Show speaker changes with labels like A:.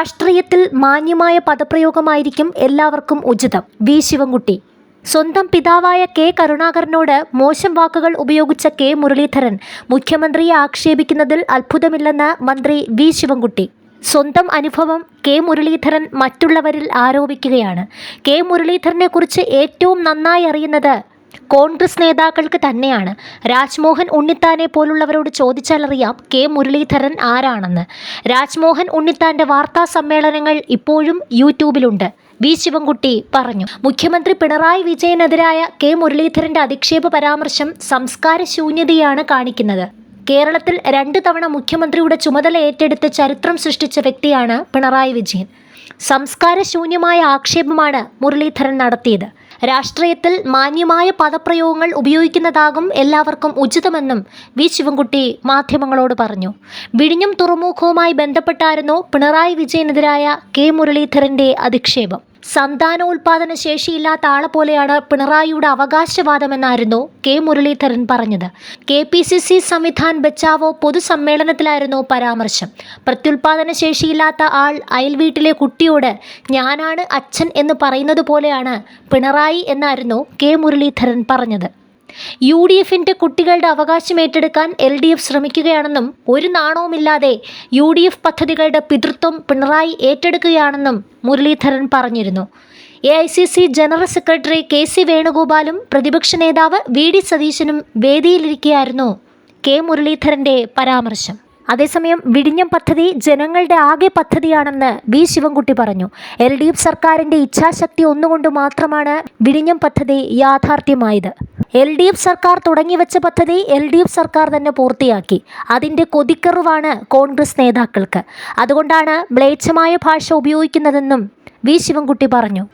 A: രാഷ്ട്രീയത്തിൽ മാന്യമായ പദപ്രയോഗമായിരിക്കും എല്ലാവർക്കും ഉചിതം. വി. ശിവൻകുട്ടി. സ്വന്തം പിതാവായ കെ. കരുണാകരനോട് മോശം വാക്കുകൾ ഉപയോഗിച്ച കെ. മുരളീധരൻ മുഖ്യമന്ത്രിയെ ആക്ഷേപിക്കുന്നതിൽ അത്ഭുതമില്ലെന്ന് മന്ത്രി വി. ശിവൻകുട്ടി. സ്വന്തം അനുഭവം കെ. മുരളീധരൻ മറ്റുള്ളവരിൽ ആരോപിക്കുകയാണ്. കെ. മുരളീധരനെക്കുറിച്ച് ഏറ്റവും നന്നായി അറിയുന്നത് കോൺഗ്രസ് നേതാക്കൾക്ക് തന്നെയാണ്. രാജ്മോഹൻ ഉണ്ണിത്താനെ പോലുള്ളവരോട് ചോദിച്ചാലറിയാം കെ മുരളീധരൻ ആരാണെന്ന്. രാജ്മോഹൻ ഉണ്ണിത്താന്റെ വാർത്താ സമ്മേളനങ്ങൾ ഇപ്പോഴും യൂട്യൂബിലുണ്ട്. വി ശിവൻകുട്ടി പറഞ്ഞു. മുഖ്യമന്ത്രി പിണറായി വിജയനെതിരായ കെ മുരളീധരന്റെ അധിക്ഷേപ പരാമർശം സംസ്കാര ശൂന്യതയാണ് കാണിക്കുന്നത്. കേരളത്തിൽ രണ്ട് തവണ മുഖ്യമന്ത്രിയുടെ ചുമതല ഏറ്റെടുത്ത് ചരിത്രം സൃഷ്ടിച്ച വ്യക്തിയാണ് പിണറായി വിജയൻ. സംസ്കാരശൂന്യമായ ആക്ഷേപമാണ് മുരളീധരൻ നടത്തിയത്. രാഷ്ട്രീയത്തിൽ മാന്യമായ പദപ്രയോഗങ്ങൾ ഉപയോഗിക്കുന്നതാകും എല്ലാവർക്കും ഉചിതമെന്നും വി ശിവൻകുട്ടി മാധ്യമങ്ങളോട് പറഞ്ഞു. വിഴിഞ്ഞം തുറമുഖവുമായി ബന്ധപ്പെട്ടായിരുന്നു പിണറായി വിജയനെതിരായ കെ മുരളീധരന്റെ അധിക്ഷേപം. സന്താനോൽപാദന ശേഷിയില്ലാത്ത ആളെ പോലെയാണ് പിണറായിയുടെ അവകാശവാദമെന്നായിരുന്നു കെ മുരളീധരൻ പറഞ്ഞത്. K P C C Samvidhan Bachao പൊതുസമ്മേളനത്തിലായിരുന്നു പരാമർശം. പ്രത്യുൽപാദന ശേഷിയില്ലാത്ത ആൾ അയൽവീട്ടിലെ കുട്ടിയോട് ഞാനാണ് അച്ഛൻ എന്ന് പറയുന്നത് പോലെയാണ് പിണറായി എന്നായിരുന്നു കെ മുരളീധരൻ പറഞ്ഞത്. യു ഡി എഫിന്റെ കുട്ടികളുടെ അവകാശം ഏറ്റെടുക്കാൻ എൽ ഡി എഫ് ശ്രമിക്കുകയാണെന്നും ഒരു നാണവുമില്ലാതെ യു ഡി എഫ് പദ്ധതികളുടെ പിതൃത്വം പിണറായി ഏറ്റെടുക്കുകയാണെന്നും മുരളീധരൻ പറഞ്ഞിരുന്നു. A I C C general secretary K C വേണുഗോപാലും പ്രതിപക്ഷ നേതാവ് വി ഡി സതീശനും വേദിയിലിരിക്കുകയായിരുന്നു കെ മുരളീധരന്റെ പരാമർശം. അതേസമയം വിഴിഞ്ഞം പദ്ധതി ജനങ്ങളുടെ ആകെ പദ്ധതിയാണെന്ന് വി ശിവൻകുട്ടി പറഞ്ഞു. എൽ ഡി എഫ് സർക്കാരിന്റെ ഇച്ഛാശക്തി ഒന്നുകൊണ്ട് മാത്രമാണ് വിഴിഞ്ഞം പദ്ധതി യാഥാർത്ഥ്യമായത്. എൽ ഡി എഫ് സർക്കാർ തുടങ്ങിവെച്ച പദ്ധതി എൽ ഡി എഫ് സർക്കാർ തന്നെ പൂർത്തിയാക്കി. അതിന്റെ കൊതിക്കറിവാണ് കോൺഗ്രസ് നേതാക്കൾക്ക്. അതുകൊണ്ടാണ് മ്ലേച്ഛമായ ഭാഷ ഉപയോഗിക്കുന്നതെന്നും വി. ശിവൻകുട്ടി പറഞ്ഞു.